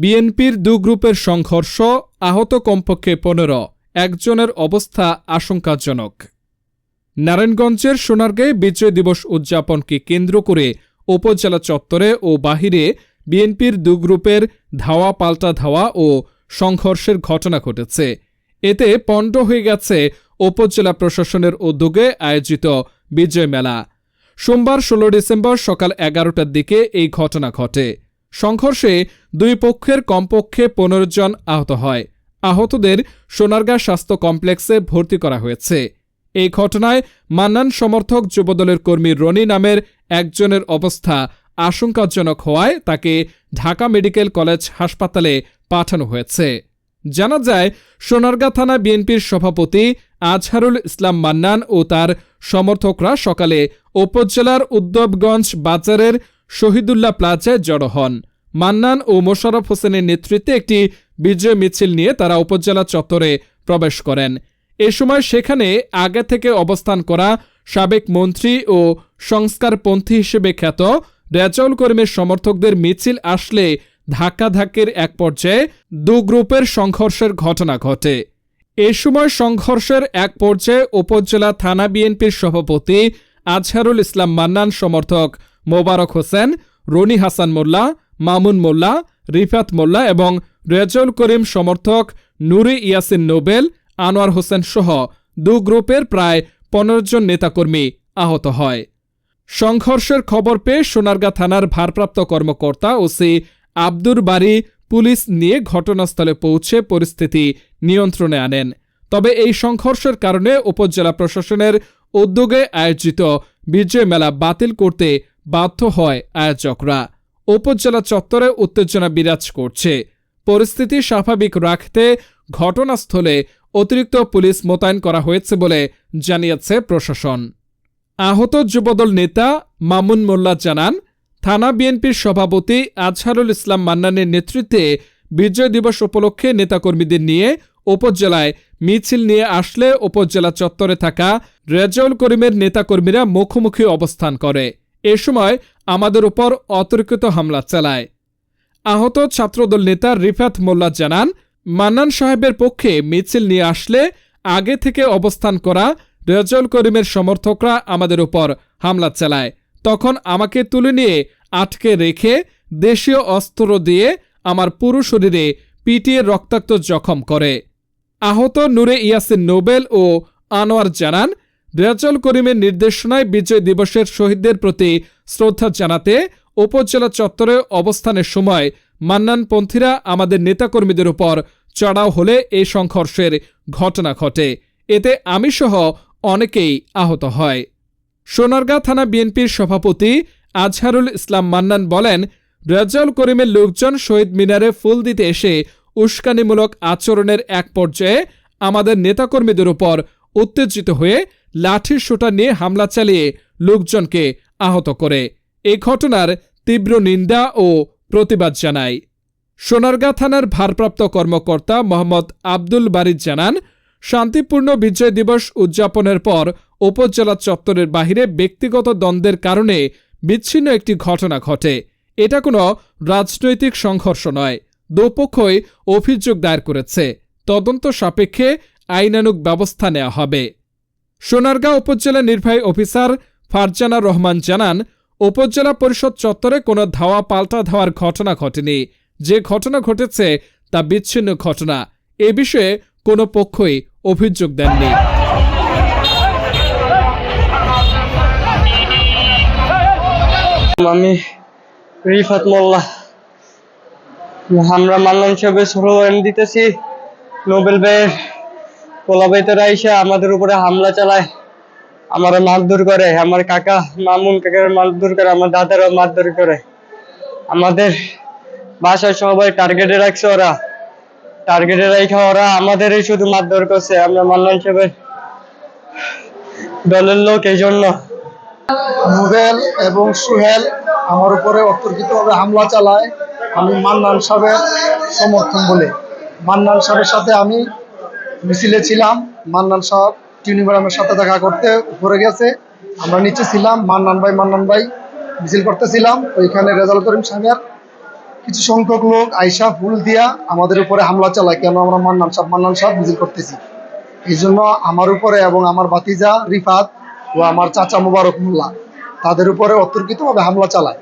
বিএনপির দু গ্রুপের সংঘর্ষ আহত কমপক্ষে পনেরো। একজনের অবস্থা আশঙ্কাজনক। নারায়ণগঞ্জের সোনারগাঁয়ে বিজয় দিবস উদযাপনকে কেন্দ্র করে উপজেলা চত্বরে ও বাহিরে বিএনপির দু গ্রুপের ধাওয়া পাল্টা ধাওয়া ও সংঘর্ষের ঘটনা ঘটেছে। এতে পণ্ড হয়ে গেছে উপজেলা প্রশাসনের উদ্যোগে আয়োজিত বিজয় মেলা। সোমবার ষোলো ডিসেম্বর সকাল এগারোটার দিকে এই ঘটনা ঘটে। সংঘর্ষে দুই পক্ষের কমপক্ষে পনেরো জন আহত হয়। আহতদের সোনারগাঁ স্বাস্থ্য কমপ্লেক্সে ভর্তি করা হয়েছে। এই ঘটনায় মান্নান সমর্থক যুবদলের কর্মী রনি নামের একজনের অবস্থা আশঙ্কাজনক হওয়ায় তাকে ঢাকা মেডিকেল কলেজ হাসপাতালে পাঠানো হয়েছে। জানা যায়, সোনারগাঁ থানা বিএনপির সভাপতি আজহারুল ইসলাম মান্নান ও তার সমর্থকরা সকালে উপজেলার উদ্যবগঞ্জ বাজারের শহীদুল্লাহ প্লাজায় জড়ো হন। মান্নান ও মোশাররফ হোসেনের নেতৃত্বে একটি বিজয় মিছিল নিয়ে তারা উপজেলা চত্বরে প্রবেশ করেন। এ সময় সেখানে আগে থেকে অবস্থান করা সাবেক মন্ত্রী ও সংস্কারপন্থী হিসেবে খ্যাত রেজাউল করিমের সমর্থকদের মিছিল আসলে ধাক্কাধাক্কির এক পর্যায়ে দু গ্রুপের সংঘর্ষের ঘটনা ঘটে। এ সময় সংঘর্ষের এক পর্যায়ে উপজেলা থানা বিএনপির সভাপতি আজহারুল ইসলাম মান্নান সমর্থক মোবারক হোসেন, রনি হাসান মোল্লা, মামুন মোল্লা, রিফাত মোল্লা এবং রেজাউল করিম সমর্থক নুরি ইয়াসিন নোবেল, আনোয়ার হোসেন সহ দু গ্রুপের প্রায় পনেরো জন নেতাকর্মী আহত হয়। সংঘর্ষের খবর পেয়ে সোনারগাঁ থানার ভারপ্রাপ্ত কর্মকর্তা ওসি আব্দুর বাড়ি পুলিশ নিয়ে ঘটনাস্থলে পৌঁছে পরিস্থিতি নিয়ন্ত্রণে আনেন। তবে এই সংঘর্ষের কারণে উপজেলা প্রশাসনের উদ্যোগে আয়োজিত বিজয় মেলা বাতিল করতে বাধ্য হয় আয়োজকরা। উপজেলা চত্বরে উত্তেজনা বিরাজ করছে। পরিস্থিতি স্বাভাবিক রাখতে ঘটনাস্থলে অতিরিক্ত পুলিশ মোতায়েন করা হয়েছে বলে জানিয়েছে প্রশাসন। আহত যুবদল নেতা মামুন মোল্লা জানান, থানা বিএনপির সভাপতি আজহারুল ইসলাম মান্নানের নেতৃত্বে বিজয় দিবস উপলক্ষে নেতাকর্মীদের নিয়ে উপজেলায় মিছিল নিয়ে আসলে উপজেলা চত্বরে থাকা রেজাউল করিমের নেতাকর্মীরা মুখোমুখি অবস্থান করে। এ সময় আমাদের উপর অতর্কিত হামলা চালায়। আহত ছাত্রদল নেতা রিফাত মোল্লা জানান, মান্নান সাহেবের পক্ষে মিছিল নিয়ে আসলে আগে থেকে অবস্থান করা রেজাউল করিমের সমর্থকরা আমাদের উপর হামলা চালায়। তখন আমাকে তুলে নিয়ে আটকে রেখে দেশীয় অস্ত্র দিয়ে আমার পুরো শরীরে পিটিয়ে রক্তাক্ত জখম করে। আহত নূরে ইয়াসিন নোবেল ও আনোয়ার জানান রেজাউল করিমের নির্দেশনায় বিজয় দিবসের শহীদদের প্রতি শ্রদ্ধা জানাতে উপজেলা চত্বরে অবস্থানের সময় মান্নানপন্থীরা আমাদের নেতাকর্মীদের উপর চড়াও হলে এই সংঘর্ষের ঘটনা ঘটে। এতে আমি সহ অনেকেই আহত হয়। সোনারগাঁ থানা বিএনপির সভাপতি আজহারুল ইসলাম মান্নান বলেন রেজাউল করিমের লোকজন শহীদ মিনারে ফুল দিতে এসে উস্কানিমূলক আচরণের এক পর্যায়ে আমাদের নেতাকর্মীদের উপর উত্তেজিত হয়ে লাঠির সোটা নিয়ে হামলা চালিয়ে লোকজনকে আহত করে। এ ঘটনার তীব্র নিন্দা ও প্রতিবাদ জানায়। সোনারগাঁ থানার ভারপ্রাপ্ত কর্মকর্তা মোহাম্মদ আব্দুল বারিদ জানান, শান্তিপূর্ণ বিজয় দিবস উদযাপনের পর উপজেলা চত্বরের বাহিরে ব্যক্তিগত দ্বন্দ্বের কারণে বিচ্ছিন্ন একটি ঘটনা ঘটে। এটা কোনো রাজনৈতিক সংঘর্ষ নয়, দুপক্ষই অভিযোগ দায়ের করেছে। তদন্ত সাপেক্ষে আইনানুগ ব্যবস্থা নেওয়া হবে। সোনারগাঁও উপজেলা নির্বাহী অফিসার ফারজানা রহমান জানান, উপজেলা পরিষদ চত্বরে কোনো ধাওয়া পাল্টা ধাওয়ার ঘটনা ঘটেনি। যে ঘটনা ঘটেছে তা বিচ্ছিন্ন ঘটনা। এ বিষয়ে কোনো পক্ষই অভিযোগ দেননি। আমি রিফাত মোল্লা। আমরা মান্নান সাহেবের স্লোগান দিতেছি নোবেল ভাইয়ের কোলাবাইতের আইসা আমাদের উপরে হামলা চালায় আমার মারধর করে, আমার কাকা মামুন কাকার মারধর করে, আমার দাদারও মারধর করে। আমাদের বাসায় সবাই টার্গেটে রাখছে ওরা। টার্গেটে রাখা ওরা আমাদেরই শুধু মারধর করছে, আমরা মান্নান সাহেবের দলের লোক এই জন্য। নোবেল এবং সুহেল আমার উপরে অতর্কিতভাবে হামলা চালায়। আমি মান্নান সাহেবের সমর্থন বলে। মান্নান সাহেবের সাথে আমি মিছিলে ছিলাম, মান্নান সাহেব, টিউনি ম্যাডামের সাথে দেখা করতে উপরে গেছে। আমরা নিচে ছিলাম, মান্নান ভাই মান্নান ভাই মিছিল করতেছিলাম। ওইখানে রেজাল্ট করিম সাহেবের কিছু সংখ্যক লোক আইসা ফুল দিয়া আমাদের উপরে হামলা চালায়, কেন আমরা মান্নান সাহেব মান্নান সাহেব মিছিল করতেছি। এই জন্য আমার উপরে এবং আমার ভাতিজা রিফাত ও আমার চাচা মুবারক মোল্লা তাদের উপরে অতর্কিতভাবে হামলা চালায়।